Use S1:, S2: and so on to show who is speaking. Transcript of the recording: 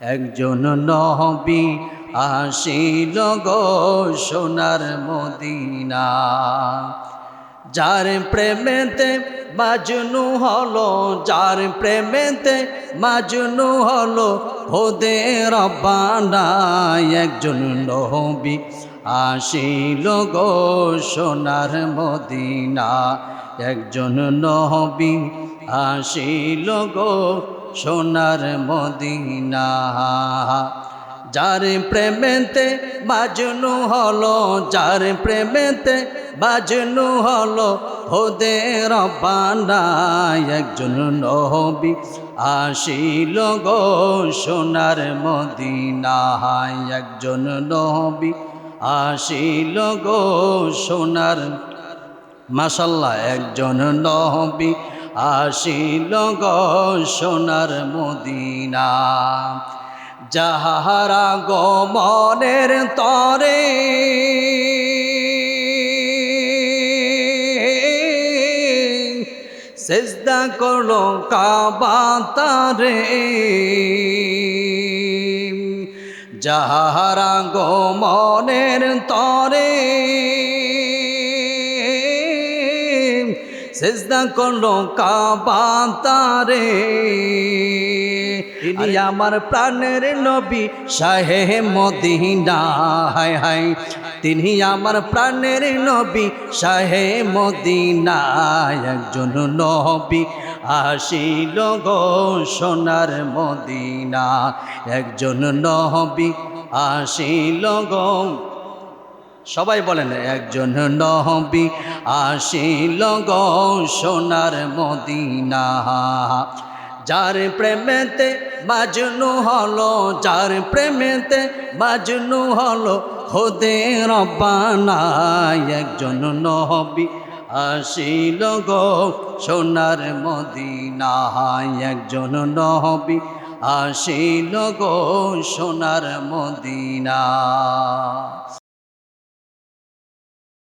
S1: একজন নহবি আসিল গো সোনার মদিনা। যার প্রেমেতে মাজনু হলো, যার প্রেমেতে মাজনু হলো হোদে রব্বানা একজন নহবি আসিল গো সোনার মদিনা। একজন নহবি আসিল গো সোনার মদিনা। যার প্রেমেতে বাজনু হলো, যার প্রেমেতে বাজনু হলো, হোদে রব্বানা। একজন নহবি আসিল গো সোনার মদিনা। একজন নহবি আসিল গো সোনার মাসাল্লাহ একজন নহবি আসিল সোনার মদিনা। যাহারা গো মনের তরে সেজদা করল কাবা তারে। যাহারা গো মনের তরে সেজদা করল কাবা তারে। তিনি আমার প্রাণের নবী শাহে মদিনা হায় হায়। তিনি আমার প্রাণের নবী শাহে মদিনা একজন নবী আসিল গো সোনার মদিনা। একজন নহবি আসিল গো সবাই বলেন, একজন নহবি আসিল গো সোনার মদিনা। যার প্রেমেতে বাজনু হলো, যার প্রেমেতে বাজনু হলো হোদে রব্বানা। একজন নহবি আসিল গো সোনার মদিনা। একজন নহবি আসিল গো সোনার মদিনা।